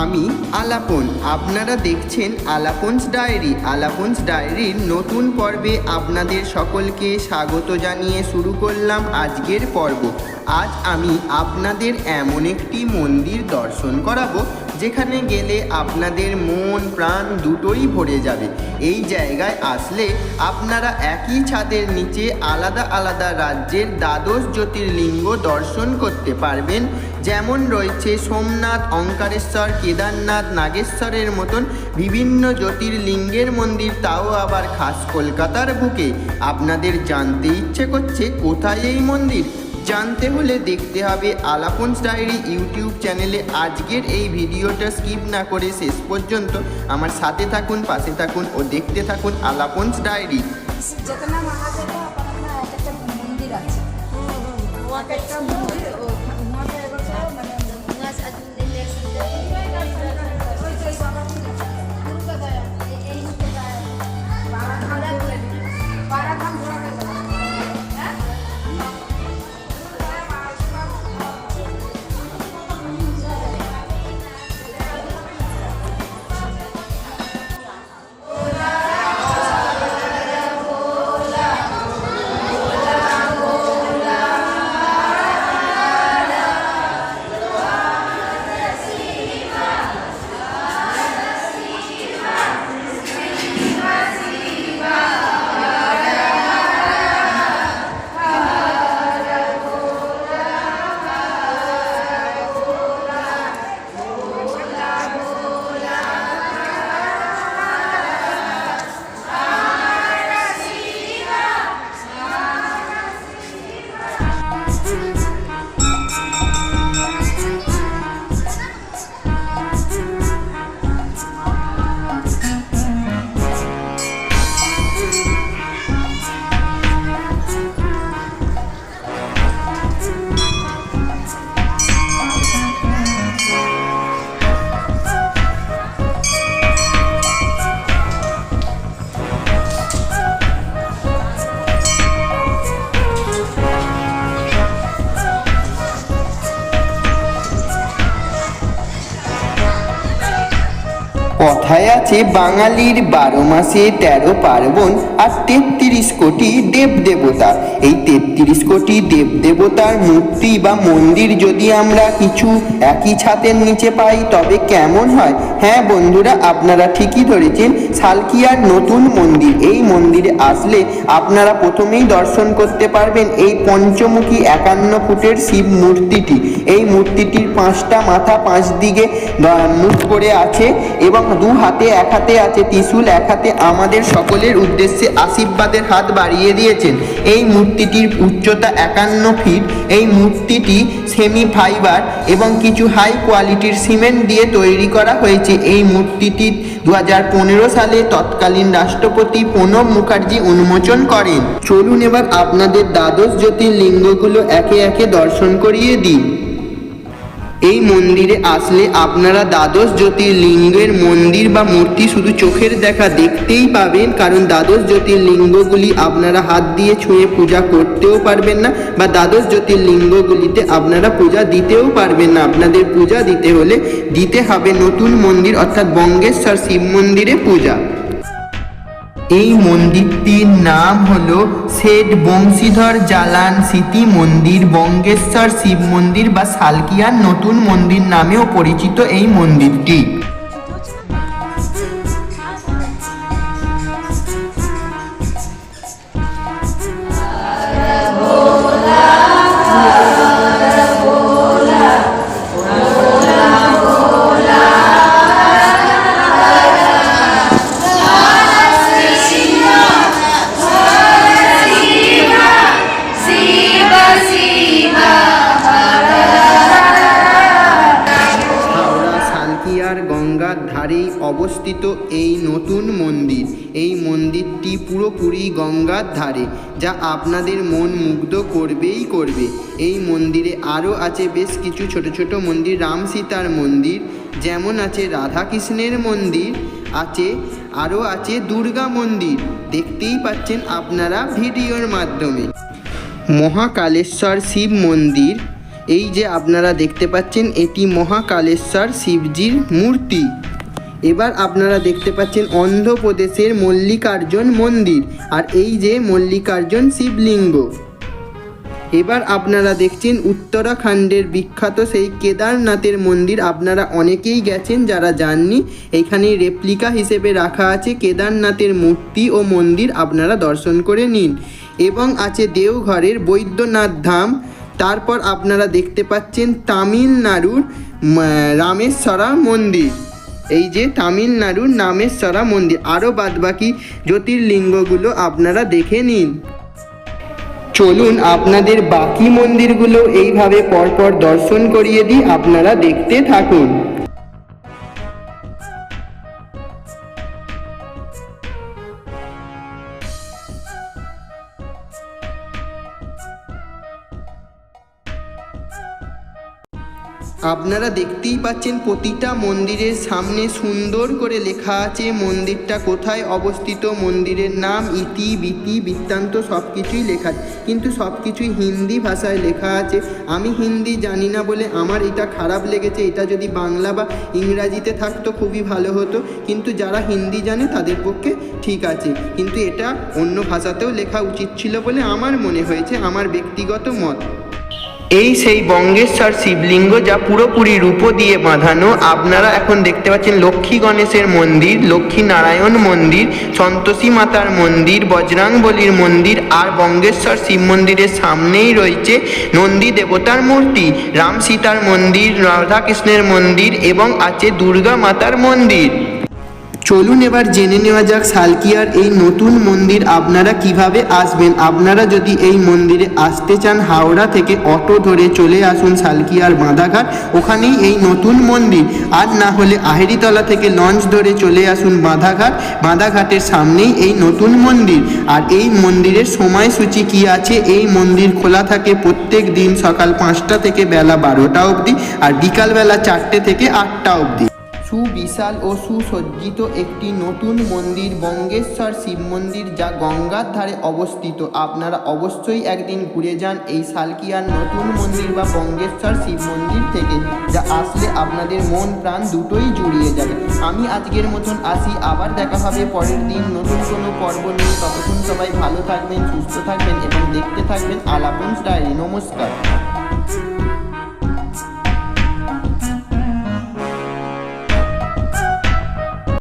আমি আলাপন, আপনারা দেখছেন আলাপন্স ডায়েরি। আলাপন্স ডায়েরির নতুন পর্বে আপনাদের সকলকে স্বাগত জানিয়ে শুরু করলাম আজকের পর্ব। আজ আমি আপনাদের এমন একটি মন্দির দর্শন করাবো, যেখানে গেলে আপনাদের মন, প্রাণ দুটোই ভরে যাবে। এই জায়গায় আসলে আপনারা একই ছাদের নিচে আলাদা আলাদা রাজ্যের দ্বাদশ জ্যোতির্লিঙ্গ দর্শন করতে পারবেন। যেমন রয়েছে সোমনাথ অঙ্কারেশ্বর কেদারনাথ নাগেশ্বরের মতন বিভিন্ন জ্যোতির্লিঙ্গের মন্দির তাও আবার খাস কলকাতার বুকে। আপনাদের জানতে ইচ্ছে করছে কোথায় এই মন্দির? জানতে হলে দেখতে হবে আলাপন্স ডায়েরি ইউটিউব চ্যানেলে। আজকের এই ভিডিওটা স্কিপ না করে শেষ পর্যন্ত আমার সাথে থাকুন পাশে থাকুন ও দেখতে থাকুন আলাপন্স ডায়েরি। মহাদেব আপনার একটা মন্দির আছে। এক একটা মন্দির কথায় আছে, বাঙালির বারো মাসে তেরো পার্বণ আর তেত্রিশ কোটি দেব দেবতা এই তেত্রিশ কোটি দেব দেবতার মূর্তি বা মন্দির যদি আমরা কিছু একই ছাতের নিচে পাই, তবে কেমন হয়? হ্যাঁ বন্ধুরা, আপনারা ঠিকই ধরেছেন, সালকিয়ার নতুন মন্দির। এই মন্দিরে আসলে আপনারা প্রথমেই দর্শন করতে পারবেন এই পঞ্চমুখী একান্ন ফুটের শিব মূর্তিটি। এই মূর্তিটির পাঁচটা মাথা পাঁচ দিকে মুখ করে আছে এবং দু হাতে, এক হাতে আছে ত্রিশূল, এক হাতে আমাদের সকলের উদ্দেশ্যে আশীর্বাদের হাত বাড়িয়ে দিয়েছেন। এই মূর্তিটির উচ্চতা একান্ন ফিট। এই মূর্তিটি সেমি ফাইবার এবং কিছু হাই কোয়ালিটির সিমেন্ট দিয়ে তৈরি করা হয়েছে। এই মূর্তিটি দু হাজার পনেরো সালে তৎকালীন রাষ্ট্রপতি প্রণব মুখার্জি উন্মোচন করেন। চলুন এবার আপনাদের দ্বাদশ জ্যোতির্লিঙ্গগুলো একে একে দর্শন করিয়ে দিই। এই মন্দিরে আসলে আপনারা দ্বাদশ জ্যোতির্লিঙ্গের মন্দির বা মূর্তি শুধু চোখের দেখা দেখতেই পাবেন, কারণ দ্বাদশ জ্যোতির্লিঙ্গগুলি আপনারা হাত দিয়ে ছুঁয়ে পূজা করতেও পারবেন না বা দ্বাদশ জ্যোতির্লিঙ্গগুলিতে আপনারা পূজা দিতেও পারবেন না। আপনাদের পূজা দিতে হলে দিতে হবে নতুন মন্দির, অর্থাৎ বঙ্গেশ্বর শিব মন্দিরে পূজা। এই মন্দিরটির নাম হল শেঠ বংশীধর জালান স্মৃতি মন্দির, বঙ্গেশ্বর শিব মন্দির বা সালকিয়ার নতুন মন্দির নামেও পরিচিত এই মন্দিরটি। এই মন্দিরটি পুরোপুরি গঙ্গার ধারে, যা আপনাদের মন মুগ্ধ করবেই করবে। এই মন্দিরে আরও আছে বেশ কিছু ছোট ছোট মন্দির, রাম সীতার মন্দির, যেমন আছে রাধাকৃষ্ণের মন্দির, আছে আরও আছে দুর্গা মন্দির। দেখতেই পাচ্ছেন আপনারা ভিডিওর মাধ্যমে। মহাকালেশ্বর শিব মন্দির, এই যে আপনারা দেখতে পাচ্ছেন এটি মহাকালেশ্বর শিবজির মূর্তি। এবার আপনারা দেখতে পাচ্ছেন অন্ধ্রপ্রদেশের মল্লিকার্জুন মন্দির আর এই যে মল্লিকার্জুন শিবলিঙ্গ। এবার আপনারা দেখছেন উত্তরাখণ্ডের বিখ্যাত সেই কেদারনাথের মন্দির। আপনারা অনেকেই গেছেন যারা যাননি, এখানে রেপ্লিকা হিসেবে রাখা আছে কেদারনাথের মূর্তি ও মন্দির। আপনারা দর্শন করে নিন। এবং আছে দেওঘরের বৈদ্যনাথ ধাম। তারপর আপনারা দেখতে পাচ্ছেন তামিলনাড়ুর রামেশ্বরা মন্দির। এই যে তামিলনাড়ুর নামেশ্বরা মন্দির। আরও বাদবাকি জ্যোতির্লিঙ্গগুলো আপনারা দেখে নিন। চলুন আপনাদের বাকি মন্দিরগুলো এইভাবে পরপর দর্শন করিয়ে দিই, আপনারা দেখতে থাকুন। আপনারা দেখতেই পাচ্ছেন প্রতিটা মন্দিরের সামনে সুন্দর করে লেখা আছে মন্দিরটা কোথায় অবস্থিত, মন্দিরের নাম, ইতি, বিতি, বৃত্তান্ত সব কিছুই লেখা কিন্তু সব কিছুই হিন্দি ভাষায় লেখা আছে। আমি হিন্দি জানি না বলে আমার এটা খারাপ লেগেছে, এটা যদি বাংলা বা ইংরাজিতে থাকতো খুবই ভালো হতো। কিন্তু যারা হিন্দি জানে তাদের পক্ষে ঠিক আছে। কিন্তু এটা অন্য ভাষাতেও লেখা উচিত ছিল বলে আমার মনে হয়েছে, আমার ব্যক্তিগত মত। এই সেই বঙ্গেশ্বর শিবলিঙ্গ যা পুরোপুরি রূপো দিয়ে বাঁধানো। আপনারা এখন দেখতে পাচ্ছেন লক্ষ্মী গণেশের মন্দির, লক্ষ্মী নারায়ণ মন্দির, সন্তোষী মাতার মন্দির বজরাংবলীর মন্দির আর বঙ্গেশ্বর শিব মন্দিরের সামনেই রয়েছে নন্দী দেবতার মূর্তি, রাম সীতার মন্দির, রাধাকৃষ্ণের মন্দির এবং আছে দুর্গা মাতার মন্দির। চলুন এবার জেনে নেওয়া যাক সালকিয়ার এই নতুন মন্দির আপনারা কীভাবে আসবেন। আপনারা যদি এই মন্দিরে আসতে চান, হাওড়া থেকে অটো ধরে চলে আসুন সালকিয়ার বাঁধাঘাট। ওখানেই এই নতুন মন্দির। আর না হলে আহেরিতলা থেকে লঞ্চ ধরে চলে আসুন বাঁধাঘাট। বাঁধাঘাটের সামনেই এই নতুন মন্দির। আর এই মন্দিরের সময়সূচি কি আছে? এই মন্দির খোলা থাকে প্রত্যেক দিন সকাল পাঁচটা থেকে বেলা বারোটা অবধি আর বিকালবেলা চারটে থেকে আটটা অবধি। সুবিশাল ও সুসজ্জিত একটি নতুন মন্দির বঙ্গেশ্বর শিব মন্দির যা গঙ্গার ধারে অবস্থিত। আপনারা অবশ্যই একদিন ঘুরে যান এই সালকিয়ার নতুন মন্দির বা বঙ্গেশ্বর শিব মন্দির থেকে, যা আসলে আপনাদের মন প্রাণ দুটোই জুড়িয়ে যাবে। আমি আজকের মতন আসি, আবার দেখা হবে পরের দিন নতুন কোনো পর্ব নিয়ে। ততক্ষণ সবাই ভালো থাকবেন, সুস্থ থাকবেন এবং দেখতে থাকবেন আলাপন ডায়েরি নমস্কার।